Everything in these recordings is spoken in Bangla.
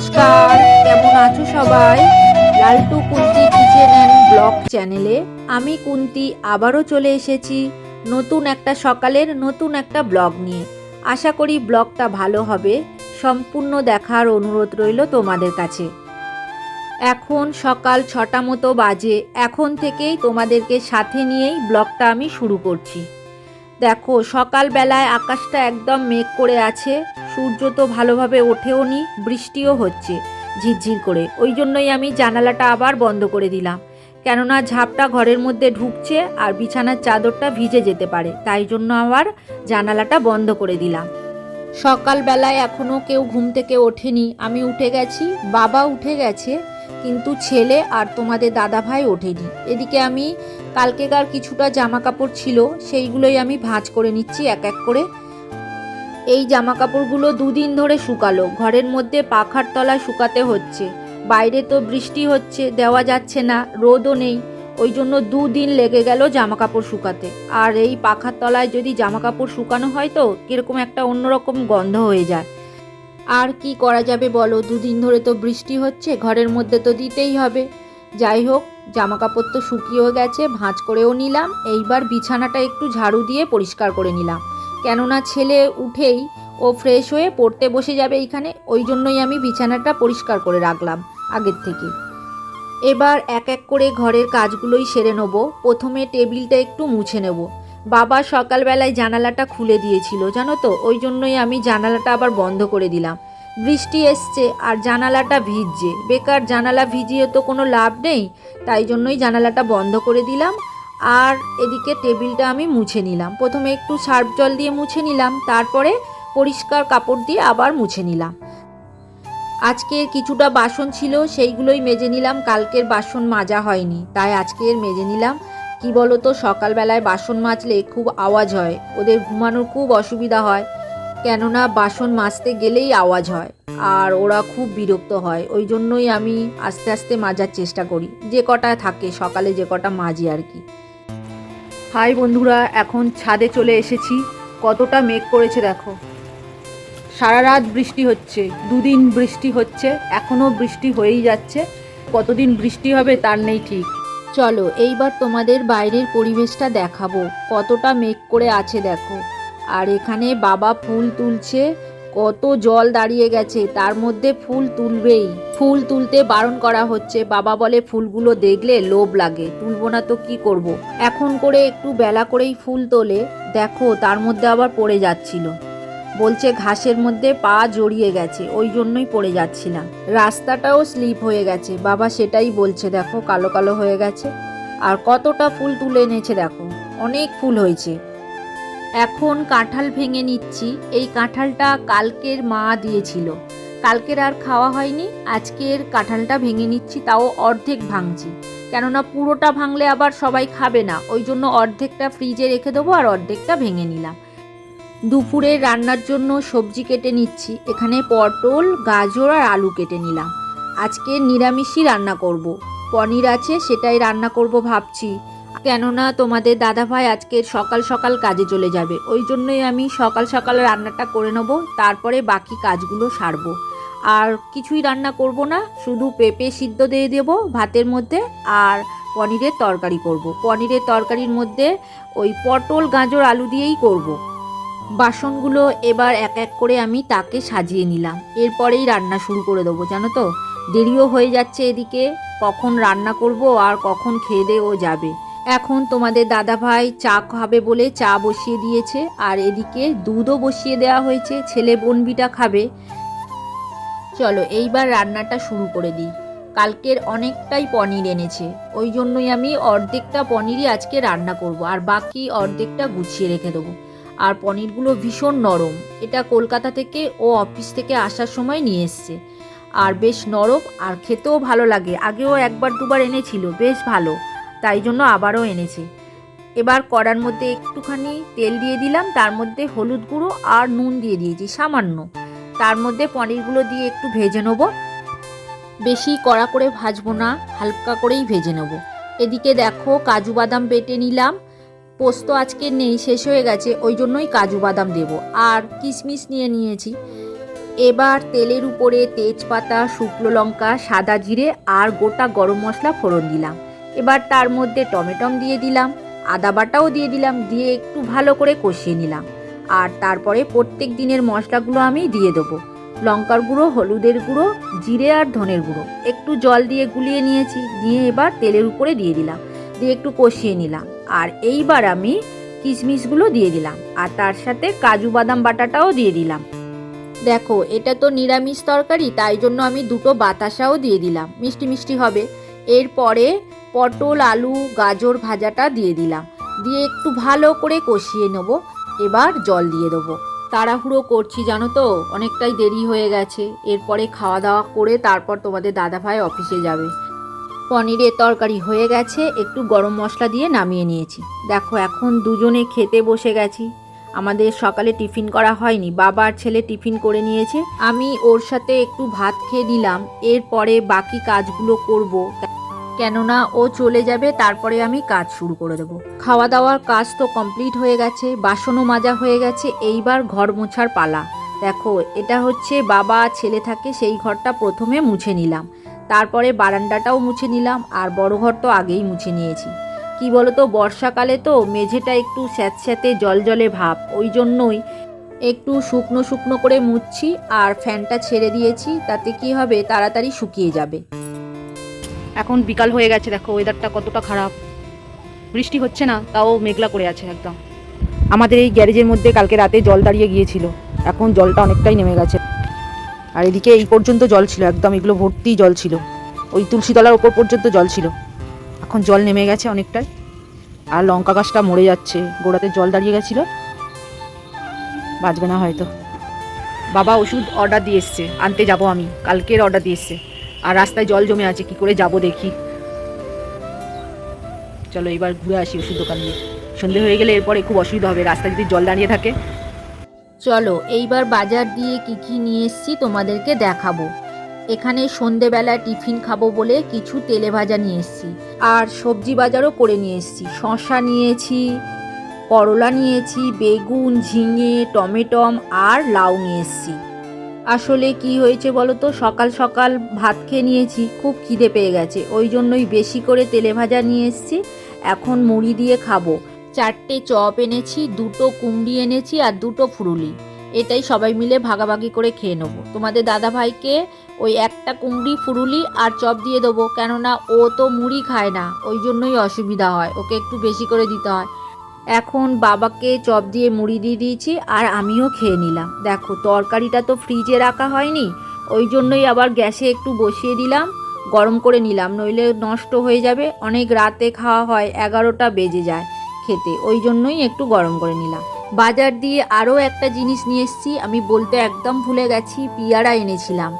নমস্কার, কেমন আছো সবাই? Laltu Kunti kitchen and blog চ্যানেলে আমি কুন্তি আবারও চলে এসেছি নতুন একটা সকালের নতুন একটা ব্লগ নিয়ে। আশা করি ব্লগটা ভালো হবে, সম্পূর্ণ দেখার অনুরোধ রইল তোমাদের কাছে। এখন সকাল ছটা মতো বাজে, এখন থেকেই তোমাদেরকে সাথে নিয়েই ব্লগটা আমি শুরু করছি। দেখো, সকালবেলায় আকাশটা একদম মেঘ করে আছে সূর্য তো ভালোভাবে ওঠেও নি, বৃষ্টিও হচ্ছে, ঝিরঝির করে। ওই জন্যই আমি জানালাটা আবার বন্ধ করে দিলাম। কেননা ঝাপটা ঘরের মধ্যে ঢুকছে আর বিছানার চাদরটা ভিজে যেতে পারে, তাই জন্য আবার জানালাটা বন্ধ করে দিলাম। সকালবেলায় এখনও কেউ ঘুম থেকে ওঠেনি। আমি উঠে গেছি, বাবা উঠে গেছে, কিন্তু ছেলে আর তোমাদের দাদা ভাই ওঠেনি। এদিকে আমি, কালকেকার কিছুটা জামা কাপড় ছিল, সেইগুলোই আমি ভাঁজ করে নিচ্ছি এক এক করে। এই জামা কাপড়গুলো দুদিন ধরে শুকালো। ঘরের মধ্যে পাখার তলায় শুকাতে হচ্ছে। বাইরে তো বৃষ্টি হচ্ছে, দেওয়া যাচ্ছে না, রোদও নেই। ওই জন্য দুদিন লেগে গেল জামা কাপড় শুকাতে। আর এই পাখার তলায় যদি জামা কাপড় শুকানো হয় তো কীরকম একটা অন্যরকম গন্ধ হয়ে যায়। আর কি করা যাবে বলো? দুদিন ধরে তো বৃষ্টি হচ্ছে, ঘরের মধ্যে তো দিতেই হবে। যাই হোক জামা কাপড় তো শুকিয়েও গেছে, ভাঁজ করেও নিলাম। এইবার বিছানাটা একটু ঝাড়ু দিয়ে পরিষ্কার করে নিলাম। কেননা ছেলে উঠেই ও ফ্রেশ হয়ে পড়তে বসে যাবে এইখানে ওই জন্যই আমি বিছানাটা পরিষ্কার করে রাখলাম আগের থেকে। এবার এক এক করে ঘরের কাজগুলোই সেরে নেব। প্রথমে টেবিলটা একটু মুছে নেব। বাবা সকালবেলায় জানালাটা খুলে দিয়েছিল, জানো তো? ওই জন্যই আমি জানালাটা আবার বন্ধ করে দিলাম। বৃষ্টি এসছে আর জানালাটা ভিজছে। বেকার জানালা ভিজিয়ে তো কোনো লাভ নেই, তাই জন্যই জানালাটা বন্ধ করে দিলাম। আর এদিকে টেবিলটা আমি মুছে নিলাম। প্রথমে একটু সার্ফ জল দিয়ে মুছে নিলাম, তারপরে পরিষ্কার কাপড় দিয়ে আবার মুছে নিলাম। আজকের কিছুটা বাসন ছিল, সেইগুলোই মেজে নিলাম। কালকের বাসন মাজা হয়নি, তাই আজকের মেজে নিলাম। কি বলো তো সকালবেলায় বাসন মাজলে খুব আওয়াজ হয়, ওদের ঘুমানোর খুব অসুবিধা হয়, কেননা বাসন মাজতে গেলেই আওয়াজ হয়, আর ওরা খুব বিরক্ত হয়। ওই জন্যই আমি আস্তে আস্তে মাজার চেষ্টা করি, যে কটা থাকে, সকালে যে কটা মাজি আর কি। হাই বন্ধুরা, এখন ছাদে চলে এসেছি। কতটা মেঘ করেছে দেখো। সারা রাত বৃষ্টি হচ্ছে, দুদিন বৃষ্টি হচ্ছে এখনও বৃষ্টি হয়েই যাচ্ছে। কতদিন বৃষ্টি হবে তার নেই ঠিক। চলো, এইবার তোমাদের বাইরের পরিবেশটা দেখাবো, কতটা মেঘ করে আছে দেখো। আর এখানে বাবা ফুল তুলছে কত জল দাঁড়িয়ে গেছে, তার মধ্যে ফুল তুলবেই। ফুল তুলতে বারণ করা হচ্ছে। বাবা বলে, ফুলগুলো দেখলে লোভ লাগে, তুলবো না তো কি করব। এখন করে একটু বেলা করেই ফুল তোলে। দেখো, তার মধ্যে আবার পড়ে যাচ্ছিল। বলছে, ঘাসের মধ্যে পা জড়িয়ে গেছে, ওই জন্যই পড়ে যাচ্ছিলাম। রাস্তাটাও স্লিপ হয়ে গেছে। বাবা সেটাই বলছে, দেখো, কালো কালো হয়ে গেছে। আর কতটা ফুল তুলে এনেছে, দেখো। অনেক ফুল হয়েছে। এখন কাঁঠাল ভেঙে নিচ্ছি। এই কাঁঠালটা কালকের মা দিয়েছিল। কালকের আর খাওয়া হয়নি, আজকের কাঁঠালটা ভেঙে নিচ্ছি, তাও অর্ধেক ভাঙছি। কেননা পুরোটা ভাঙলে আবার সবাই খাবে না, ওই জন্য অর্ধেকটা ফ্রিজে রেখে দেবো আর অর্ধেকটা ভেঙে নিলাম। দুপুরে রান্নার জন্য সবজি কেটে নিচ্ছি, এখানে পটল, গাজর আর আলু কেটে নিলাম। আজকে নিরামিষই রান্না করব। পনির আছে, সেটাই রান্না করব ভাবছি। কেননা তোমাদের দাদাভাই আজকে সকাল সকাল কাজে চলে যাবে। ওই জন্যই আমি সকাল সকাল রান্নাটা করে নেব, তারপরে বাকি কাজগুলো সারবো। আর কিছুই রান্না করব না, শুধু পেঁপে সিদ্ধ দিয়ে দেব ভাতের মধ্যে আর পনিরের তরকারি করব। পনিরের তরকারির মধ্যে ওই পটল, গাজর, আলু দিয়েই করব। বাসনগুলো এবার এক এক করে আমি তাকে সাজিয়ে নিলাম। এরপরেই রান্না শুরু করে দেবো, জানো তো? দেরিও হয়ে যাচ্ছে এদিকে, কখন রান্না করব আর কখন খেয়ে দিয়ে ও যাবে। এখন তোমাদের দাদা ভাই চা খাবে বলে চা বসিয়ে দিয়েছে, আর এদিকে দুধও বসিয়ে দেওয়া হয়েছে, ছেলে বনবিটা খাবে। চলো, এইবার রান্নাটা শুরু করে দিই। কালকের অনেকটাই পনির এনেছে, ওই জন্যই আমি অর্ধেকটা পনিরই আজকে রান্না করব, আর বাকি অর্ধেকটা গুছিয়ে রেখে দেবো। আর পনিরগুলো ভীষণ নরম, এটা কলকাতা থেকে ও অফিস থেকে আসার সময় নিয়ে এসছে। আর বেশ নরম, আর খেতেও ভালো লাগে, আগেও একবার দুবার এনেছিল, বেশ ভালো। তাই জন্য আবারও এনেছে। এবার কড়ার মধ্যে একটুখানি তেল দিয়ে দিলাম, তার মধ্যে হলুদ গুঁড়ো আর নুন দিয়ে দিয়েছি, সামান্য। তার মধ্যে পনিরগুলো দিয়ে একটু ভেজে নেব। বেশি কড়া করে ভাজবো না, হালকা করেই ভেজে নেব। এদিকে দেখো কাজু বাদাম বেটে নিলাম। পোস্ত আজকে নেই, শেষ হয়ে গেছে, ওই জন্যই কাজু বাদাম দেব। আর কিশমিশ নিয়ে নিয়েছি। এবার তেলের উপরে তেজপাতা, শুকনো লঙ্কা, সাদা জিরে আর গোটা গরম মশলা ফোড়ন দিলাম। এবার তার মধ্যে টমেটম দিয়ে দিলাম, আদা বাটাও দিয়ে দিলাম, দিয়ে একটু ভালো করে কষিয়ে নিলাম। আর তারপরে প্রত্যেক দিনের মশলাগুলো আমি দিয়ে দেবো। লঙ্কার গুঁড়ো, হলুদের গুঁড়ো, জিরে আর ধনের গুঁড়ো। একটু জল দিয়ে গুলিয়ে নিয়েছি, দিয়ে এবার তেলের উপরে দিয়ে দিলাম, দিয়ে একটু কষিয়ে নিলাম। আর এইবার আমি কিশমিশগুলো দিয়ে দিলাম, আর তার সাথে কাজু বাদাম বাটাটাও দিয়ে দিলাম। দেখো, এটা তো নিরামিষ তরকারি, তাই জন্য আমি দুটো বাতাসাও দিয়ে দিলাম। মিষ্টি মিষ্টি হবে। এরপরে পটল, আলু, গাজর ভাজাটা দিয়ে দিলাম। দিয়ে একটু ভালো করে কষিয়ে নেব। এবার জল দিয়ে দেবো। তাড়াহুড়ো করছি, জানো তো? অনেকটাই দেরি হয়ে গেছে। এরপরে খাওয়া দাওয়া করে তারপর তোমাদের দাদাভাই অফিসে যাবে। পনিরের তরকারি হয়ে গেছে। একটু গরম মশলা দিয়ে নামিয়ে নিয়েছি। দেখো, এখন দুজনে খেতে বসে গেছি। আমাদের সকালে টিফিন করা হয়নি। বাবা আর ছেলে টিফিন করে নিয়েছে। আমি ওর সাথে একটু ভাত খেয়ে নিলাম এরপরে বাকি কাজগুলো করব। কেননা ও চলে যাবে, তারপরে আমি কাজ শুরু করে দেবো। খাওয়া দাওয়ার কাজ তো কমপ্লিট হয়ে গেছে, বাসনও মাজা হয়ে গেছে, এইবার ঘর মোছার পালা। দেখো, এটা হচ্ছে বাবা ছেলে থাকে, সেই ঘরটা প্রথমে মুছে নিলাম। তারপরে বারান্দাটাও মুছে নিলাম, আর বড় ঘর তো আগেই মুছে নিয়েছি। কি বলতো, বর্ষাকালে তো মেঝেটা একটু স্যাঁতস্যাঁতে জল জলে ভাব, ওই জন্যই একটু শুকনো শুকনো করে মুছছি, আর ফ্যানটা ছেড়ে দিয়েছি, তাতে কি হবে, তাড়াতাড়ি শুকিয়ে যাবে। এখন বিকাল হয়ে গেছে, দেখো ওয়েদারটা কতটা খারাপ। বৃষ্টি হচ্ছে না, তাও মেঘলা করে আছে একদম। আমাদের এই গ্যারেজের মধ্যে কালকে রাতে জল দাঁড়িয়ে গিয়েছিল। এখন জলটা অনেকটাই নেমে গেছে। আর এদিকে এই পর্যন্ত জল ছিল একদম, এগুলো ভর্তি জল ছিল। ওই তুলসীতলার ওপর পর্যন্ত জল ছিল। এখন জল নেমে গেছে অনেকটাই। আর লঙ্কা গাছটা মরে যাচ্ছে, গোড়াতে জল দাঁড়িয়ে গেছিল। বাঁচবে না হয়তো। বাবা ওষুধ অর্ডার দিয়ে এসছে, আনতে যাব আমি। কালকের অর্ডার দিয়ে এসছে। আর রাস্তায় জল জমে আছে, কি করে যাব দেখি? চলো এবার ঘুরে আসি ওষুধ দোকান দিয়ে। সন্ধে হয়ে গেলে এরপরে খুব অসুবিধা হবে, রাস্তায় যদি জল দাঁড়িয়ে থাকে। চলো, এইবার বাজার দিয়ে কি কি নিয়ে এসছি তোমাদেরকে দেখাবো। এখানে সন্ধেবেলা টিফিন খাব বলে কিছু তেলে ভাজা নিয়ে এসছি। আর সবজি বাজারও করে নিয়ে এসছি। শশা নিয়েছি, করলা নিয়েছি, বেগুন, ঝিঙে, টমেটম আর লাউ নিয়ে এসছি। আসলে কি হয়েছে বলো তো সকাল সকাল ভাত খেয়ে নিয়েছি, খুব খিদে পেয়ে গেছে। ওই জন্যই বেশি করে তেলে ভাজা নিয়ে এসছি। এখন মুড়ি দিয়ে খাব। চারটে চপ এনেছি, দুটো কুমড়ি এনেছি আর দুটো ফুরুলি। এটাই সবাই মিলে ভাগাভাগি করে খেয়ে নেব। তোমাদের দাদা ভাইকে ওই একটা কুমড়ি, ফুরুলি আর চপ দিয়ে দেবো। কেননা ও তো মুড়ি খায় না, ওই জন্যই অসুবিধা হয়। ওকে একটু বেশি করে দিতে হয়। এখন বাবাকে চপ দিয়ে মুড়ি দিয়ে দিয়েছি আর আমিও খেয়ে নিলাম। দেখো, তরকারিটা তো ফ্রিজে রাখা হয়নি, ওই জন্যই আবার গ্যাসে একটু বসিয়ে দিলাম, গরম করে নিলাম, নইলে নষ্ট হয়ে যাবে, অনেক রাতে খাওয়া হয়, এগারোটা বেজে যায় খেতে, ওই জন্যই একটু গরম করে নিলাম। বাজার দিয়ে আরও একটা জিনিস নিয়ে এসেছি, আমি বলতে একদম ভুলে গেছি, পিয়ারা এনেছিলাম।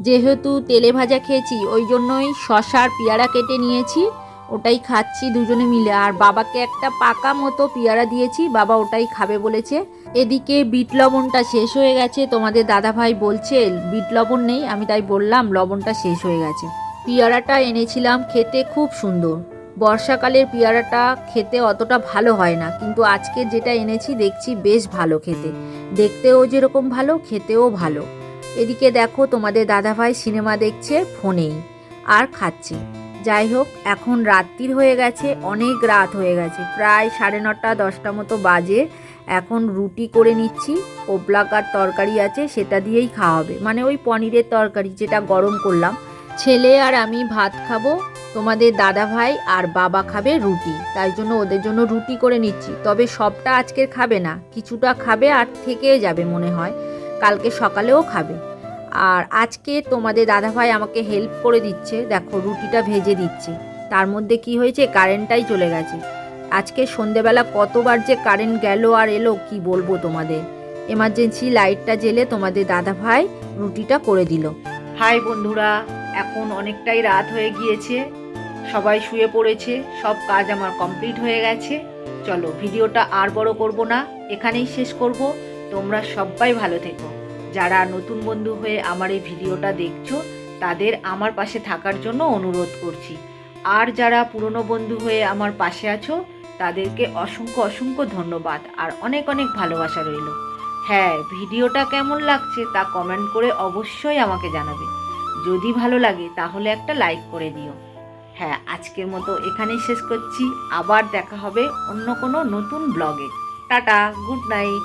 যেহেতু তেলে ভাজা খেয়েছি, ওই জন্যই শশার পেয়ারা কেটে নিয়েছি ওটাই খাচ্ছি দুজনে মিলে। আর বাবাকে একটা পাকা মতো পেয়ারা দিয়েছি, বাবা ওটাই খাবে বলেছে। এদিকে বিট লবণটা শেষ হয়ে গেছে, তোমাদের দাদাভাই বলছে, বিট লবণ নেই, আমি তাই বললাম, লবণটা শেষ হয়ে গেছে। পেয়ারাটা এনেছিলাম, খেতে খুব সুন্দর। বর্ষাকালের পেয়ারাটা খেতে অতটা ভালো হয় না, কিন্তু আজকে যেটা এনেছি দেখছি বেশ ভালো খেতে। দেখতেও যেরকম ভালো, খেতেও ভালো। এদিকে দেখো, তোমাদের দাদাভাই সিনেমা দেখছে, ফোনেই। আর খাচ্ছে। যাই হোক, এখন রাত্রির হয়ে গেছে, অনেক রাত হয়ে গেছে, প্রায় সাড়ে নটা, দশটা মতো বাজে। এখন রুটি করে নিচ্ছি ওবলাকার তরকারি আছে, সেটা দিয়েই খাওয়া হবে মানে ওই পনিরের তরকারি, যেটা গরম করলাম। ছেলে আর আমি ভাত খাব, তোমাদের দাদা ভাই আর বাবা খাবে রুটি। তাই জন্য ওদের জন্য রুটি করে নিচ্ছি। তবে সবটা আজকের খাবে না, কিছুটা খাবে আর থেকে যাবে মনে হয়। কালকে সকালেও খাবে। আর আজকে তোমাদের দাদাভাই আমাকে হেল্প করে দিচ্ছে। দেখো, রুটিটা ভেজে দিচ্ছে। তার মধ্যে কি হয়েছে? কারেন্টটাই চলে গেছে। আজকে সন্ধেবেলা কতবার যে কারেন্ট গেল আর এলো, কি বলব তোমাদের? এমার্জেন্সি লাইটটা জেলে তোমাদের দাদাভাই রুটিটা করে দিল। হাই বন্ধুরা, এখন অনেকটাই রাত হয়ে গিয়েছে। সবাই শুয়ে পড়েছে। সব কাজ আমার কমপ্লিট হয়ে গেছে। চলো, ভিডিওটা আর বড় করব না। এখানেই শেষ করব। তোমরা সবাই ভালো থেকো। যারা নতুন বন্ধু হয়ে আমার এই ভিডিওটা দেখছ, তাদের আমার পাশে থাকার জন্য অনুরোধ করছি। আর যারা পুরনো বন্ধু হয়ে আমার পাশে আছো, তাদেরকে অসংখ্য অসংখ্য ধন্যবাদ আর অনেক অনেক ভালোবাসা রইল। হ্যাঁ ভিডিওটা কেমন লাগছে তা কমেন্ট করে অবশ্যই আমাকে জানাবে। যদি ভালো লাগে তাহলে একটা লাইক করে দিও। হ্যাঁ আজকের মতো এখানেই শেষ করছি। আবার দেখা হবে অন্য কোনো নতুন ব্লগে টাটা গুড নাইট